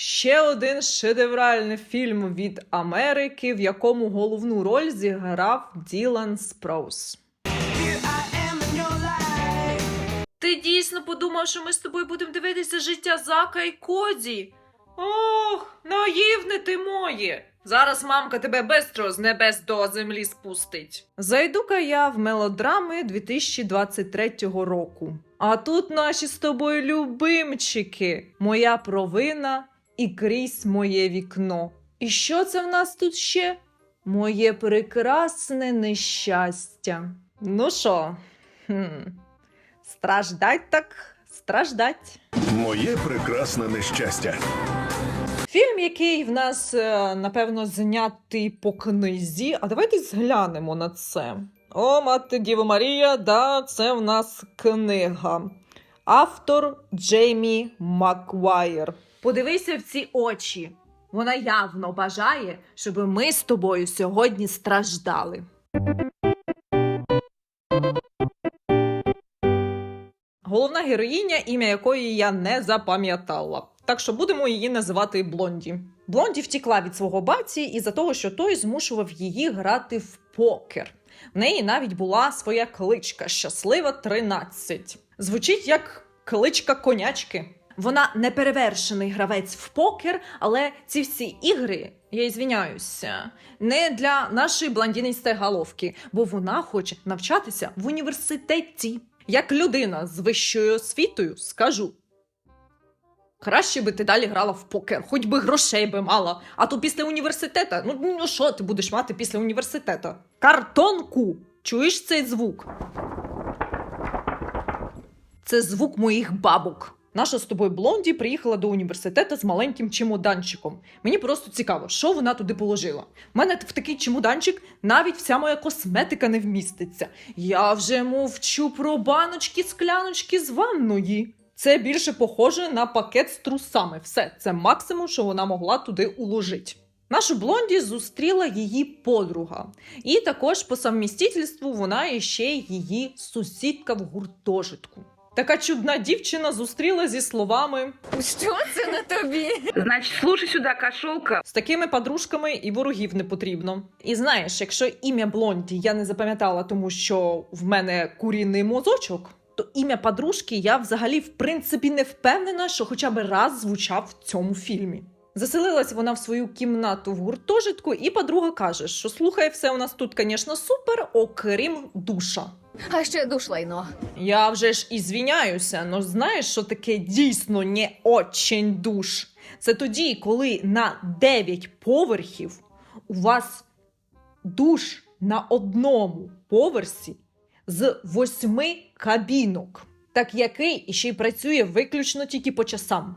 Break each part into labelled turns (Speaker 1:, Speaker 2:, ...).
Speaker 1: Ще один шедевральний фільм від Америки, в якому головну роль зіграв Ділан Спроус. Ти дійсно подумав, що ми з тобою будемо дивитися життя Зака і Коді? Ох, наївне ти моє. Зараз мамка тебе бистро з небес до землі спустить. Зайду-ка я в мелодрами 2023 року. А тут наші з тобою любимчики. Моя провина і крізь моє вікно. І що це в нас тут ще? Моє прекрасне нещастя. Ну що, страждать так, страждать.
Speaker 2: Моє прекрасне нещастя.
Speaker 1: Фільм, який в нас, е, напевно, знятий по книзі. А давайте зглянемо на це. О, мати Діва Марія, да, це в нас книга. Автор Джеймі Маквайер. Подивися в ці очі. Вона явно бажає, щоб ми з тобою сьогодні страждали. Головна героїня, ім'я якої я не запам'ятала. Так що будемо її називати Блонді. Блонді втікла від свого баті із-за того, що той змушував її грати в покер. В неї навіть була своя кличка Щаслива 13. Звучить як кличка конячки. Вона неперевершений гравець в покер, але ці всі ігри, я ізвиняюся, не для нашої блондинистої головки, бо вона хоче навчатися в університеті. Як людина з вищою освітою скажу. Краще би ти далі грала в покер, хоч би грошей би мала. А то після університету, ну, ну що ти будеш мати після університету? Картонку! Чуєш цей звук? Це звук моїх бабок. Наша з тобою Блонді приїхала до університету з маленьким чемоданчиком. Мені просто цікаво, що вона туди положила. У мене в такий чемоданчик навіть вся моя косметика не вміститься. Я вже мовчу про баночки, скляночки з ванної. Це більше похоже на пакет з трусами. Все, це максимум, що вона могла туди уложити. Нашу блонді зустріла її подруга, і також по совмістительству вона іще її сусідка в гуртожитку. Така чудна дівчина зустріла зі словами
Speaker 3: Що це на тобі?
Speaker 4: Значит, слушай сюда, кошелка.
Speaker 1: з такими подружками і ворогів не потрібно. І знаєш, якщо ім'я Блонді я не запам'ятала, тому що в мене курінний мозочок, то ім'я подружки я взагалі в принципі не впевнена, що хоча б раз звучав в цьому фільмі. Заселилась вона в свою кімнату в гуртожитку, і подруга каже, що слухай, все у нас тут, звісно, супер, окрім душа.
Speaker 3: А ще душ лайно.
Speaker 1: Я вже ж і звіняюся, но знаєш, що таке дійсно не очень душ? Це тоді, коли на 9 поверхів у вас душ на одному поверсі з восьми кабінок, так який іще й працює виключно тільки по часам.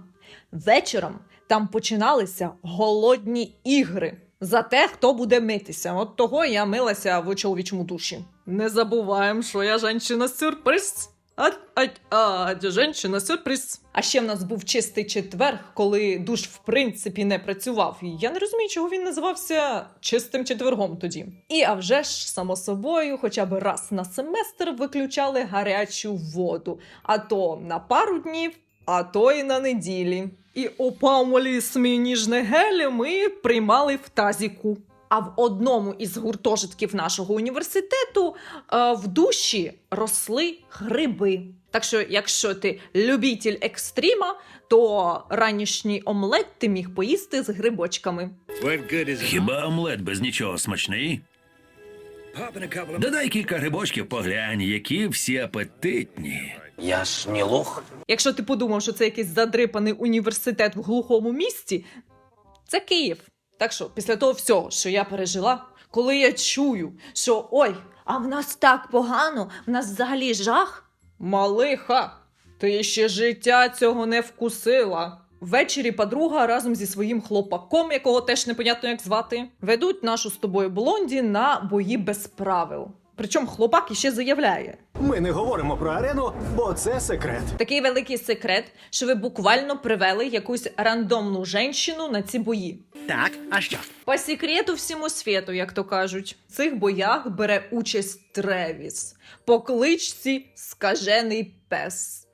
Speaker 1: Вечором там починалися голодні ігри за те, хто буде митися. От того я милася в чоловічому душі. Не забуваємо, що я жінка сюрприз. Ать, ать, ать, женщина сюрприз. А ще в нас був чистий четверг, коли душ в принципі не працював. І я не розумію, чого він називався чистим четвергом тоді. І а вже ж, само собою, хоча б раз на семестр виключали гарячу воду, а то на пару днів, а то і на неділі. І опамолі смій ніжне гелі ми приймали в тазіку. А в одному із гуртожитків нашого університету е, в душі росли гриби. Так що, якщо ти любитель екстрима, то ранішній омлет ти міг поїсти з грибочками.
Speaker 5: Хіба омлет без нічого смачний? Додай кілька грибочків, поглянь, які всі апетитні.
Speaker 6: Я ж не лох.
Speaker 1: Якщо ти подумав, що це якийсь задрипаний університет в глухому місті, це Київ. Так що, після того всього, що я пережила, коли я чую, що ой, а в нас так погано, в нас взагалі жах. Малиха, ти ще життя цього не вкусила. Ввечері подруга разом зі своїм хлопаком, якого теж непонятно як звати, ведуть нашу з тобою блонді на бої без правил. Причому хлопак іще заявляє:
Speaker 7: Ми не говоримо про арену, бо це секрет.
Speaker 1: Такий великий секрет, що ви буквально привели якусь рандомну женщину на ці бої.
Speaker 5: Так, а що?
Speaker 1: По секрету всьому світу, як то кажуть, в цих боях бере участь Тревіс по кличці Скажений пес.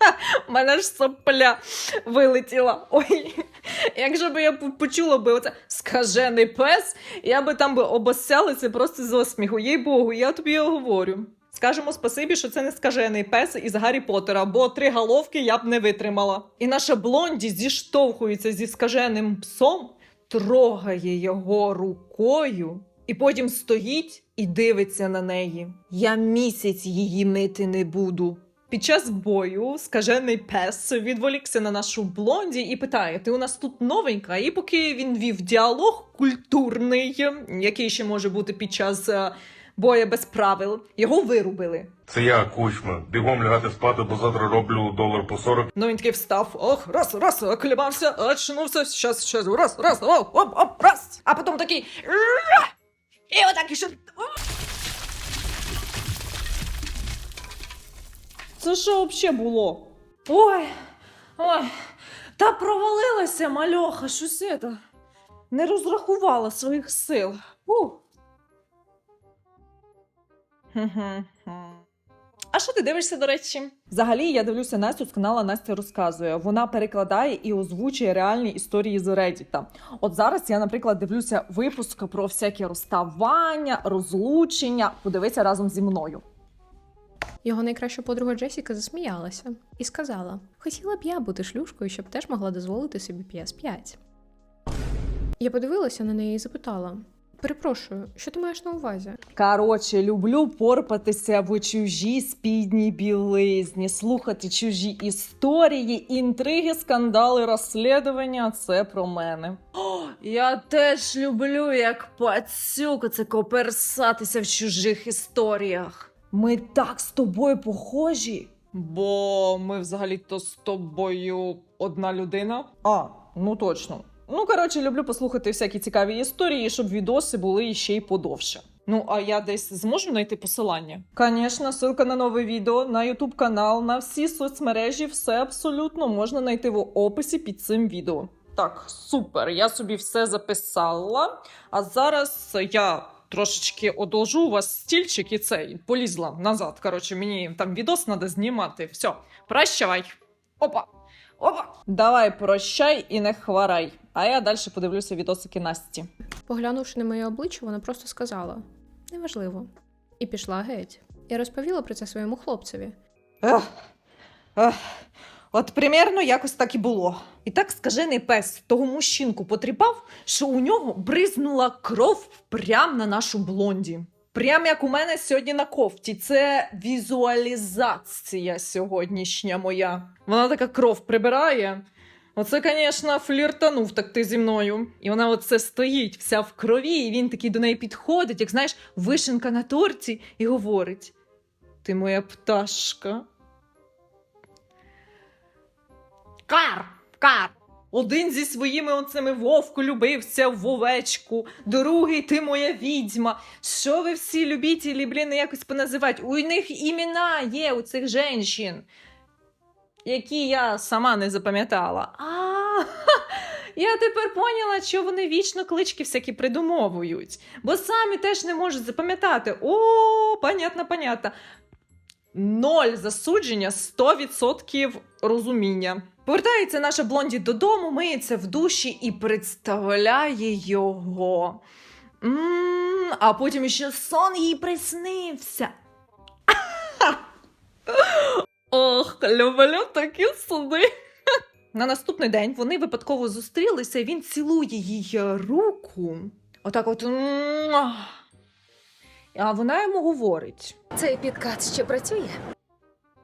Speaker 1: У мене ж сопля вилетіла. Ой, якщо б я почула би оце скажений пес, я би там би обоссялася просто з осміху. Їй Богу, я тобі його говорю. Скажемо спасибі, що це не скажений пес із Гаррі Поттера, бо три головки я б не витримала. І наша блонді зіштовхується зі скаженим псом, трогає його рукою і потім стоїть і дивиться на неї. Я місяць її мити не буду. Під час бою скажений пес відволікся на нашу блонді і питає: Ти у нас тут новенька? І поки він вів діалог культурний, який ще може бути під час е, бою без правил, його вирубили.
Speaker 6: Це я, кучма. Бігом лягати спати, бо завтра роблю долар по 40.
Speaker 1: Ну він такий встав, ох, раз, раз, оклімався, очнувся, щас, щас, раз, раз, оп, оп, оп, раз. А потім такий. І отак ішов. Це що взагалі було? Ой, ой, та провалилася мальоха, щось це. Не розрахувала своїх сил. Ух. А що ти дивишся, до речі? Взагалі, я дивлюся Настю з канала Настя розказує. Вона перекладає і озвучує реальні історії з Reddit. От зараз я, наприклад, дивлюся випуск про всякі розставання, розлучення. Подивися разом зі мною.
Speaker 8: Його найкраща подруга Джесіка засміялася і сказала: Хотіла б я бути шлюшкою, щоб теж могла дозволити собі PS5. Я подивилася на неї і запитала: Перепрошую, що ти маєш на увазі?
Speaker 1: Коротше, люблю порпатися в чужій спідній білизні, слухати чужі історії, інтриги, скандали, розслідування. Це про мене. О, я теж люблю, як пацюк, це коперсатися в чужих історіях. Ми так з тобою похожі. Бо ми взагалі-то з тобою одна людина. А, ну точно. Ну, коротше, люблю послухати всякі цікаві історії, щоб відоси були ще й подовше. Ну, а я десь зможу знайти посилання? Звісно, ссылка на нове відео, на Ютуб канал, на всі соцмережі, все абсолютно можна знайти в описі під цим відео. Так, супер, я собі все записала. А зараз я трошечки одолжу у вас стільчик і цей полізла назад. Коротше, мені там відос треба знімати. Все, прощавай. Опа. Опа. Давай, прощай і не хворай. А я далі подивлюся відосики Насті.
Speaker 8: Поглянувши на моє обличчя, вона просто сказала: Неважливо. І пішла геть. Я розповіла про це своєму хлопцеві.
Speaker 1: Ех, ех. От примерно якось так і було. І так скажений пес того мужчинку потріпав, що у нього бризнула кров прям на нашу блонді. Прям як у мене сьогодні на кофті. Це візуалізація сьогоднішня моя. Вона така кров прибирає. Оце, звісно, фліртанув так ти зі мною. І вона оце стоїть вся в крові, і він такий до неї підходить, як знаєш, вишенка на торті, і говорить: Ти моя пташка. Кар! Кар! Один зі своїми оцими вовку любився в овечку, другий ти моя відьма. Що ви всі любітелі, блін, якось поназивати? У них імена є у цих женщин, які я сама не запам'ятала. А, я тепер поняла, що вони вічно клички всякі придумовують, бо самі теж не можуть запам'ятати. О, понятно, понятно. Ноль засудження, 100% розуміння. Повертається наша блонді додому, миється в душі і представляє його. м а потім ще сон їй приснився. Ох, люблю такі сни. На наступний день вони випадково зустрілися, і він цілує її руку. Отак от. А вона йому говорить:
Speaker 3: Цей підкат ще працює.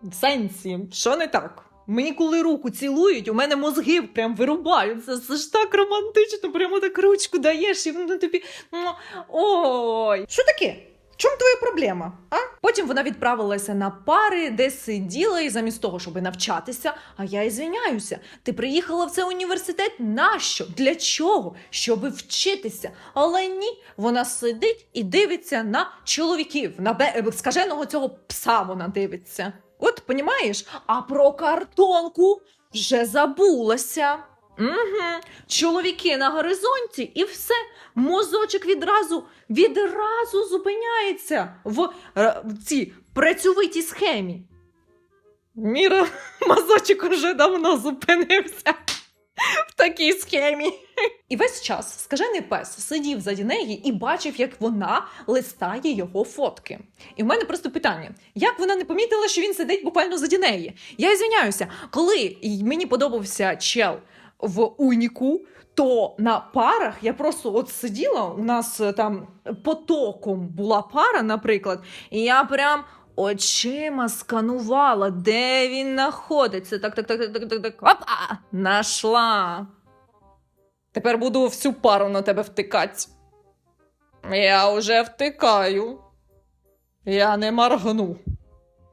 Speaker 1: в сенсі, що не так? Мені коли руку цілують, у мене мозги прям вирубаються. Це ж так романтично, прямо так ручку даєш, і воно тобі. Ой, що таке? Чому твоя проблема? А? Потім вона відправилася на пари, де сиділа, і замість того, щоб навчатися, а я і звіняюся. Ти приїхала в цей університет нащо? Для чого? Щоби вчитися. Але ні, вона сидить і дивиться на чоловіків, на бе... скаженого цього пса вона дивиться. От, понімаєш? А про картонку вже забулася. Угу. Чоловіки на горизонті, і все. Мозочок відразу відразу зупиняється в, е, в цій працьовитій схемі. Міра мазочок уже давно зупинився в такій схемі. І весь час скажений пес сидів заді неї і бачив, як вона листає його фотки. І в мене просто питання: як вона не помітила, що він сидить буквально заді неї? Я звиняюся, коли мені подобався чел в уніку. То на парах я просто от сиділа, у нас е, там потоком була пара, наприклад, і я прям очима сканувала, де він знаходиться. Так, так, так, так, так, так, так. Опа! Нашла. Тепер буду всю пару на тебе втикати. Я вже втикаю. Я не моргну.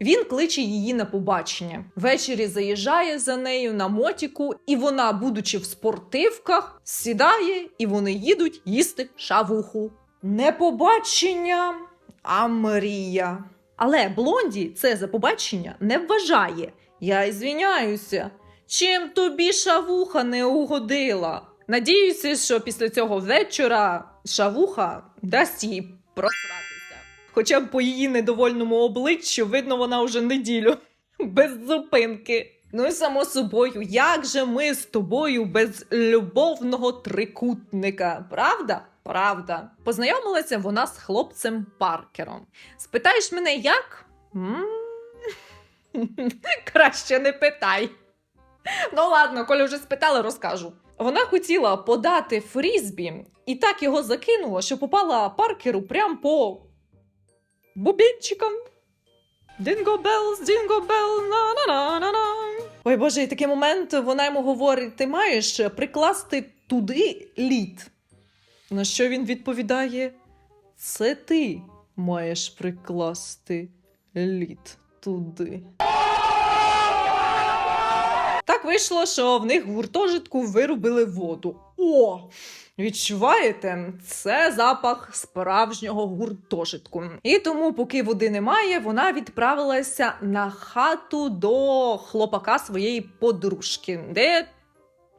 Speaker 1: Він кличе її на побачення. Ввечері заїжджає за нею на мотіку, і вона, будучи в спортивках, сідає і вони їдуть їсти шавуху. Не побачення, а мрія. Але Блонді це за побачення не вважає. Я і звіняюся. Чим тобі шавуха не угодила? Надіюся, що після цього вечора шавуха дасть їй просратися. Хоча б по її недовольному обличчю видно, вона вже неділю без зупинки. Ну і само собою, як же ми з тобою без любовного трикутника, правда? Правда. Познайомилася вона з хлопцем Паркером. Спитаєш мене, як? Краще не питай. Ну ладно, коли вже спитали, розкажу. Вона хотіла подати фрізбі і так його закинула, що попала Паркеру прям по бубінчикам. Дінго белс, дінго бел, на на на на Ой Боже, і такий момент вона йому говорить: ти маєш прикласти туди лід. На що він відповідає: Це ти маєш прикласти лід туди. Так вийшло, що в них гуртожитку вирубили воду. О! Відчуваєте, це запах справжнього гуртожитку. І тому, поки води немає, вона відправилася на хату до хлопака своєї подружки, де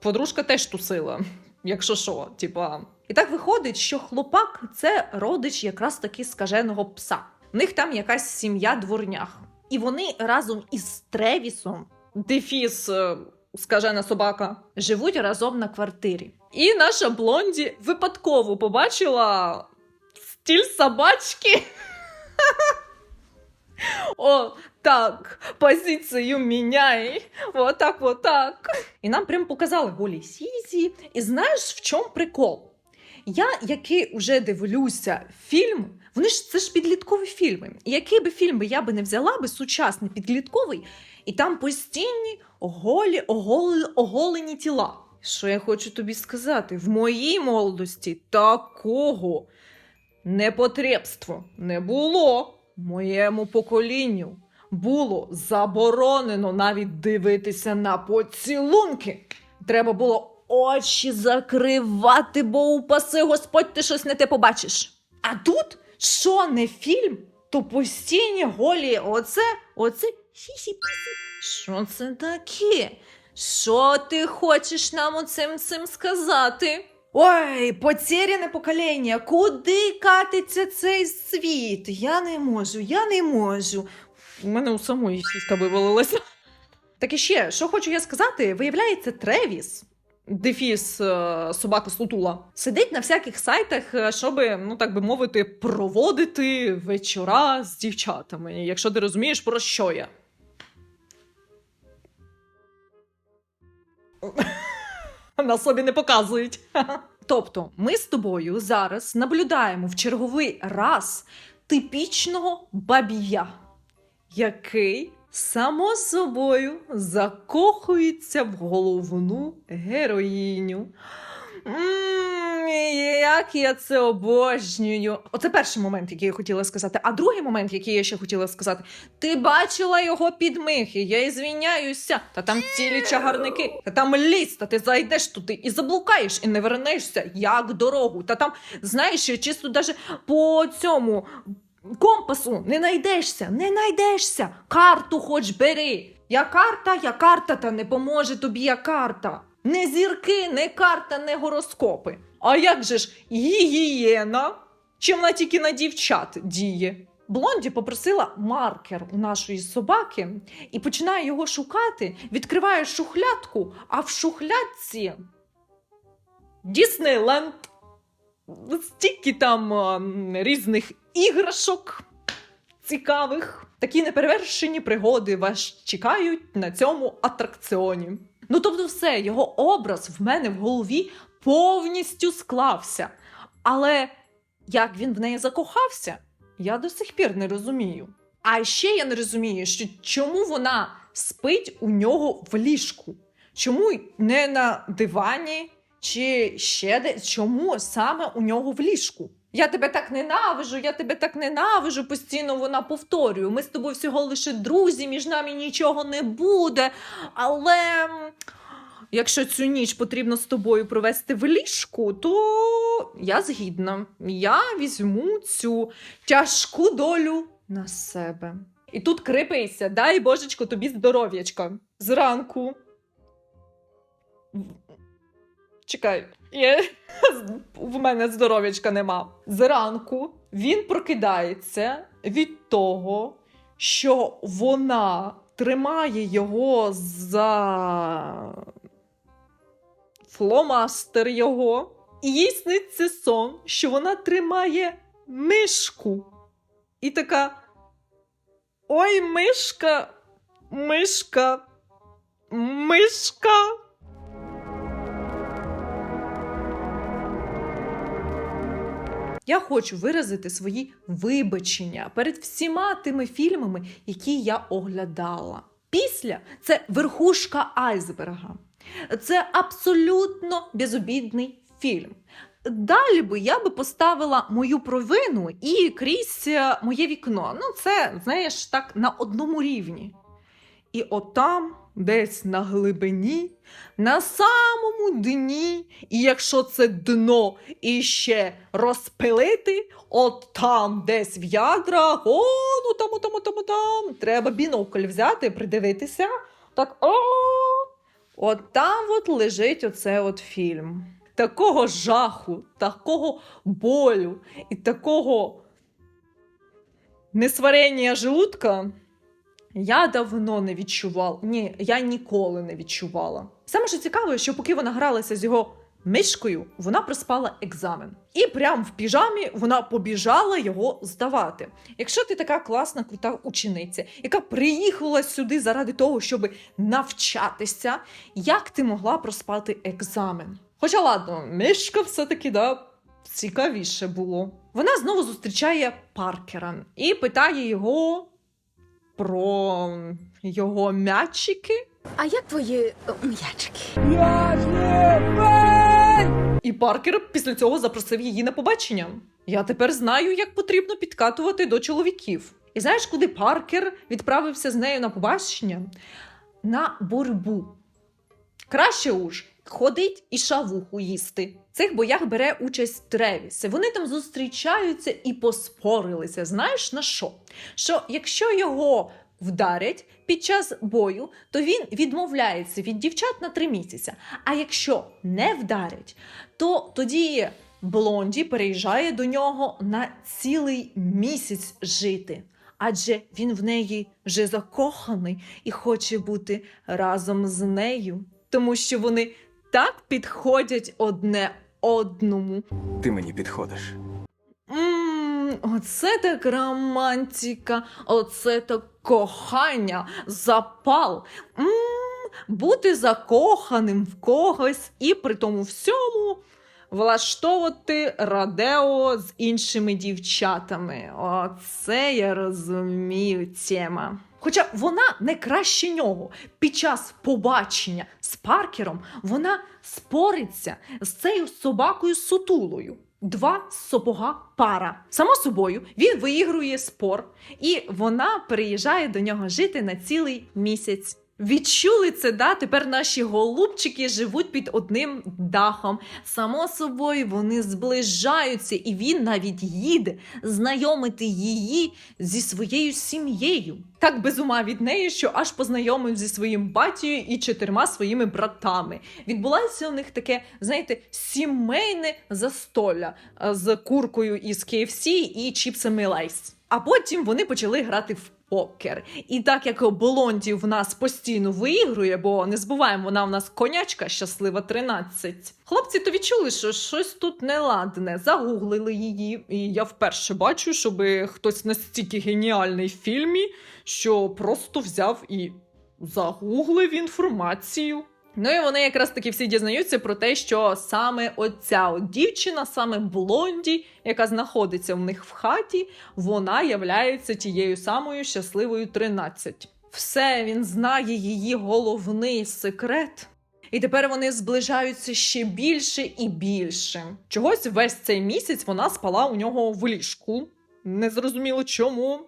Speaker 1: подружка теж тусила, якщо що, типа. І так виходить, що хлопак це родич якраз таки скаженого пса. В них там якась сім'я дворнях. І вони разом із Тревісом, дефіс, е, скажена собака, живуть разом на квартирі. І наша блонді випадково побачила стіль собачки. О, так, позицію міняй. Вот так, вот так. І нам прям показали голі сізі. І знаєш, в чому прикол? Я, який уже дивлюся фільм, вони ж це ж підліткові фільми. І який би фільм я би не взяла би сучасний підлітковий, і там постійні голі, оголі, оголені тіла. Що я хочу тобі сказати? В моїй молодості такого непотребства не було. Моєму поколінню було заборонено навіть дивитися на поцілунки. Треба було очі закривати, бо упаси Господь, ти щось не те побачиш. А тут що не фільм, то постійні голі, оце, оце сісі-пісі. Що це таке? Що ти хочеш нам оцим цим сказати? Ой, потеряне покоління, куди катиться цей світ? Я не можу, я не можу. У мене у самої сіська вивалилася. Так і ще, що хочу я сказати, виявляється, Тревіс, дефіс е, собака Сутула, сидить на всяких сайтах, е, щоб, ну так би мовити, проводити вечора з дівчатами, якщо ти розумієш, про що я. На собі не показують. Тобто, ми з тобою зараз наблюдаємо в черговий раз типічного бабія, який само собою закохується в головну героїню. М, Як я це обожнюю. Оце перший момент, який я хотіла сказати. А другий момент, який я ще хотіла сказати: ти бачила його підмихи, я і звіняюся. Та там цілі чагарники, та там ліс, та ти зайдеш туди і заблукаєш, і не вернешся як дорогу. Та там, знаєш, чисто даже по цьому компасу не найдешся, не найдешся. Карту хоч бери. Я карта, я карта, та не поможе тобі я карта. Не зірки, не карта, не гороскопи. А як же ж гігієна? Чи вона тільки на дівчат діє? Блонді попросила маркер у нашої собаки і починає його шукати, відкриває шухлядку, а в шухлядці Діснейленд. Стільки там ем, різних іграшок цікавих. Такі неперевершені пригоди вас чекають на цьому атракціоні. Ну тобто, все, його образ в мене в голові повністю склався. Але як він в неї закохався, я до сих пір не розумію. А ще я не розумію, що чому вона спить у нього в ліжку? Чому не на дивані чи ще де? Чому саме у нього в ліжку? Я тебе так ненавижу, я тебе так ненавижу. Постійно вона повторює. Ми з тобою всього лише друзі, між нами нічого не буде. Але якщо цю ніч потрібно з тобою провести в ліжку, то я згідна. Я візьму цю тяжку долю на себе. І тут крипися, дай божечко тобі здоров'ячка. Зранку. Чекай, я... в мене здоров'ячка нема. Зранку він прокидається від того, що вона тримає його за фломастер його, і їй сниться сон, що вона тримає мишку. І така. Ой, мишка, мишка, мишка. Я хочу виразити свої вибачення перед всіма тими фільмами, які я оглядала. Після це верхушка айсберга. Це абсолютно безобідний фільм. Далі би я би поставила мою провину і крізь е, моє вікно. Ну, це, знаєш, так на одному рівні. І отам, десь на глибині, на самому дні, і якщо це дно іще розпилити, от там десь в ядрах, о, ну там, там, там, там, треба бінокль взяти, придивитися. Так, о, от там от лежить оце от фільм. Такого жаху, такого болю і такого несварення желудка я давно не відчувала. Ні, я ніколи не відчувала. Саме що цікаво, що поки вона гралася з його мишкою, вона проспала екзамен. І прямо в піжамі вона побіжала його здавати. Якщо ти така класна, крута учениця, яка приїхала сюди заради того, щоб навчатися, як ти могла проспати екзамен? Хоча ладно, мишка все-таки да, цікавіше було. Вона знову зустрічає Паркера і питає його про його м'ячики.
Speaker 3: А як твої е, м'ячики?
Speaker 1: І Паркер після цього запросив її на побачення. Я тепер знаю, як потрібно підкатувати до чоловіків. І знаєш, куди Паркер відправився з нею на побачення? На боротьбу. Краще уж ходить і шавуху їсти. В цих боях бере участь Тревіс. Вони там зустрічаються і поспорилися. Знаєш на що? Що якщо його вдарять під час бою, то він відмовляється від дівчат на три місяці. А якщо не вдарять, то тоді Блонді переїжджає до нього на цілий місяць жити. Адже він в неї вже закоханий і хоче бути разом з нею, тому що вони так підходять одне одному.
Speaker 7: Ти мені підходиш.
Speaker 1: Ммм, оце так романтика, оце так кохання, запал. Ммм, бути закоханим в когось і при тому всьому влаштовувати радео з іншими дівчатами. Оце я розумію тема. Хоча вона не краще нього. Під час побачення з Паркером вона спориться з цією собакою сутулою. Два сапога пара. Само собою, він виігрує спор, і вона переїжджає до нього жити на цілий місяць. Відчули це, да? Тепер наші голубчики живуть під одним дахом. Само собою, вони зближаються, і він навіть їде знайомити її зі своєю сім'єю. Так без ума від неї, що аж познайомив зі своїм батією і чотирма своїми братами. Відбулося у них таке, знаєте, сімейне застолля е, з куркою із KFC і чіпсами Лейс. А потім вони почали грати в покер. І так як Болонді в нас постійно виігрує, бо не збуваємо, вона в нас конячка щаслива 13. Хлопці то відчули, що щось тут неладне, загуглили її. І я вперше бачу, щоб хтось настільки геніальний в фільмі, що просто взяв і загуглив інформацію. Ну і вони якраз таки всі дізнаються про те, що саме оця от дівчина, саме Блонді, яка знаходиться в них в хаті, вона являється тією самою щасливою 13. Все, він знає її головний секрет. І тепер вони зближаються ще більше і більше. Чогось весь цей місяць вона спала у нього в ліжку. Незрозуміло чому.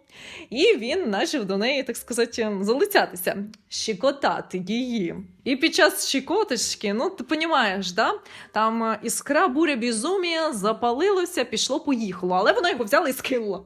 Speaker 1: І він почав до неї, так сказати, залицятися, щекотати її. І під час щекоточки, ну ти розумієш, да? там е, іскра буря безумія запалилося, пішло, поїхало, але вона його взяла і скинула.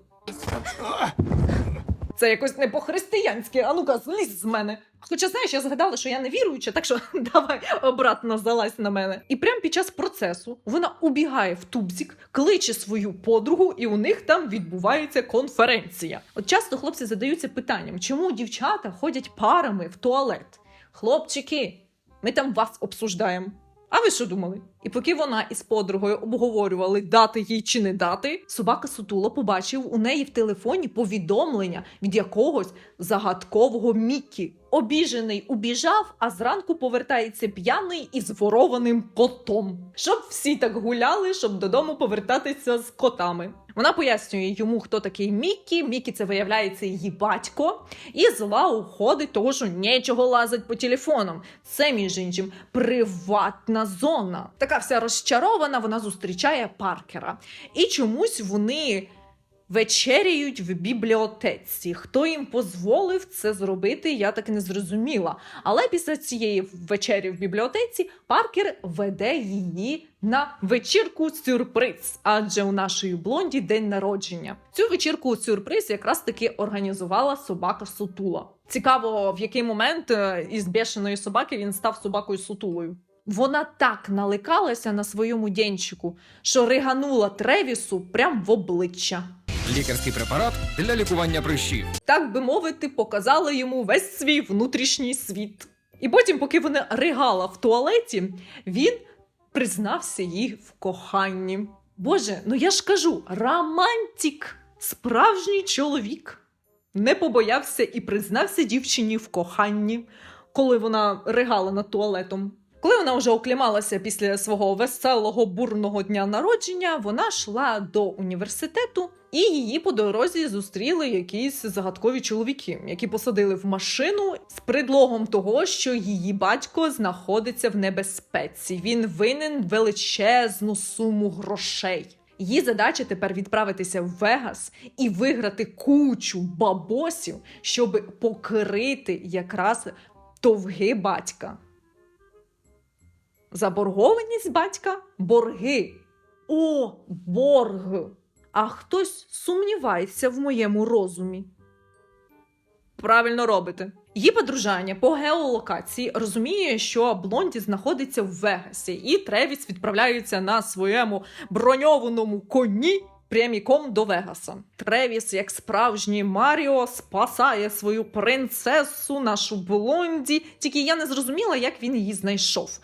Speaker 1: Це якось не по-християнськи, а ну-ка, злізь з мене. Хоча, знаєш, я згадала, що я не віруюча, так що давай обратно залазь на мене. І прямо під час процесу вона убігає в тубзік, кличе свою подругу, і у них там відбувається конференція. От часто хлопці задаються питанням, чому дівчата ходять парами в туалет? Хлопчики, ми там вас обсуждаємо. А ви що думали? І поки вона із подругою обговорювали, дати їй чи не дати, собака Сутула побачив у неї в телефоні повідомлення від якогось загадкового Мікі. Обіжений убіжав, а зранку повертається п'яний із ворованим котом. Щоб всі так гуляли, щоб додому повертатися з котами. Вона пояснює йому, хто такий Мікі. Мікі це виявляється її батько. І зла уходить, того що нічого лазить по телефонам. Це, між іншим, приватна зона. Така вся розчарована, вона зустрічає Паркера. І чомусь вони. Вечеряють в бібліотеці. Хто їм дозволив це зробити, я так і не зрозуміла. Але після цієї вечері в бібліотеці Паркер веде її на вечірку сюрприз, адже у нашої блонді день народження. Цю вечірку сюрприз якраз таки організувала собака Сутула. Цікаво, в який момент е, із бешеної собаки він став собакою Сутулою. Вона так наликалася на своєму денчику, що риганула Тревісу прям в обличчя.
Speaker 9: Лікарський препарат для лікування прищів.
Speaker 1: так би мовити, показала йому весь свій внутрішній світ. І потім, поки вона ригала в туалеті, він признався їй в коханні. Боже, ну я ж кажу, романтик, справжній чоловік. Не побоявся і признався дівчині в коханні, коли вона ригала над туалетом. Коли вона вже оклімалася після свого веселого бурного дня народження, вона йшла до університету, і її по дорозі зустріли якісь загадкові чоловіки, які посадили в машину з предлогом того, що її батько знаходиться в небезпеці. Він винен величезну суму грошей. Її задача тепер відправитися в Вегас і виграти кучу бабосів, щоб покрити якраз довги батька. Заборгованість батька борги. О, борг. А хтось сумнівається в моєму розумі. Правильно робите. Її подружання по геолокації розуміє, що Блонді знаходиться в Вегасі, і Тревіс відправляється на своєму броньованому коні пряміком до Вегаса. Тревіс, як справжній Маріо, спасає свою принцесу, нашу Блонді. Тільки я не зрозуміла, як він її знайшов.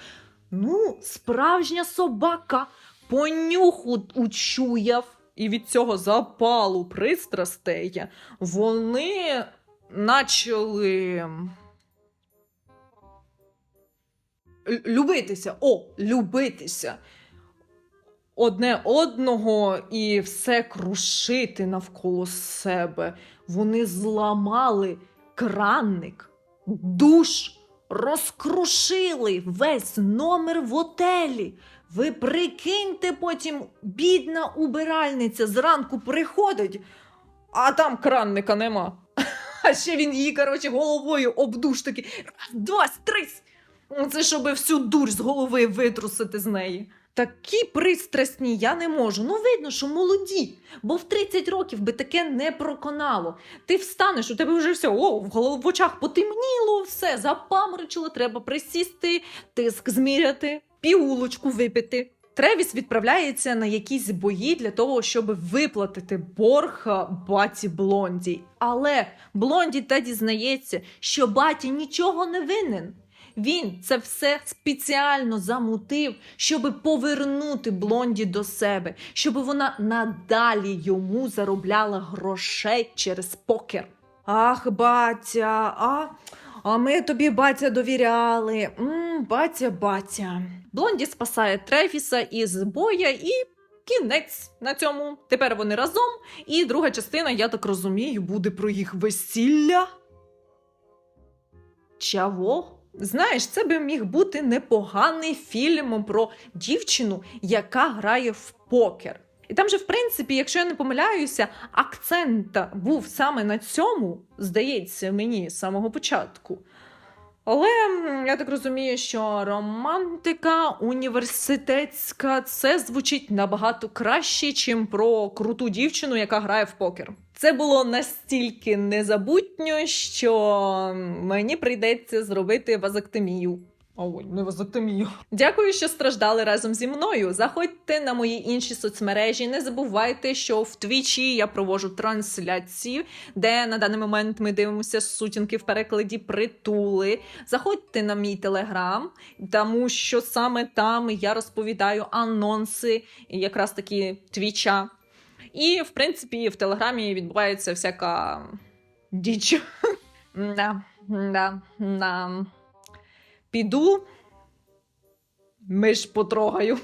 Speaker 1: Ну, справжня собака понюху учуяв. І від цього запалу пристрастей вони почали любитися. О, любитися. Одне одного і все крушити навколо себе. Вони зламали кранник, душ, розкрушили весь номер в отелі. Ви прикиньте потім, бідна убиральниця зранку приходить, а там кранника нема. А ще він її, коротше, головою обдуш такий. Раз, два, три. Це щоб всю дурь з голови витрусити з неї. Такі пристрасні я не можу. Ну, видно, що молоді, бо в 30 років би таке не проконало. Ти встанеш, у тебе вже все, о, в, в очах потемніло, все, запаморочило, треба присісти, тиск зміряти, пігулочку випити. Тревіс відправляється на якісь бої для того, щоб виплатити борг баті Блонді. Але Блонді та дізнається, що батя нічого не винен. Він це все спеціально замутив, щоб повернути Блонді до себе, щоб вона надалі йому заробляла грошей через покер. Ах, батя, а, а ми тобі батя довіряли. м батя, батя. Блонді спасає Трефіса із боя і. Кінець на цьому. Тепер вони разом. І друга частина, я так розумію, буде про їх весілля. Чаво? Знаєш, це би міг бути непоганий фільм про дівчину, яка грає в покер. І там же, в принципі, якщо я не помиляюся, акцент був саме на цьому, здається, мені з самого початку. Але я так розумію, що романтика університетська це звучить набагато краще, чим про круту дівчину, яка грає в покер. Це було настільки незабутньо, що мені прийдеться зробити вазоктомію. Ой, не вазоктомію. Дякую, що страждали разом зі мною. Заходьте на мої інші соцмережі. Не забувайте, що в Твічі я проводжу трансляції, де на даний момент ми дивимося сутінки в перекладі притули. Заходьте на мій телеграм, тому що саме там я розповідаю анонси, якраз таки твіча. І, в принципі, в телеграмі відбувається всяка діч. Да, да, да. Піду, миш потрогаю.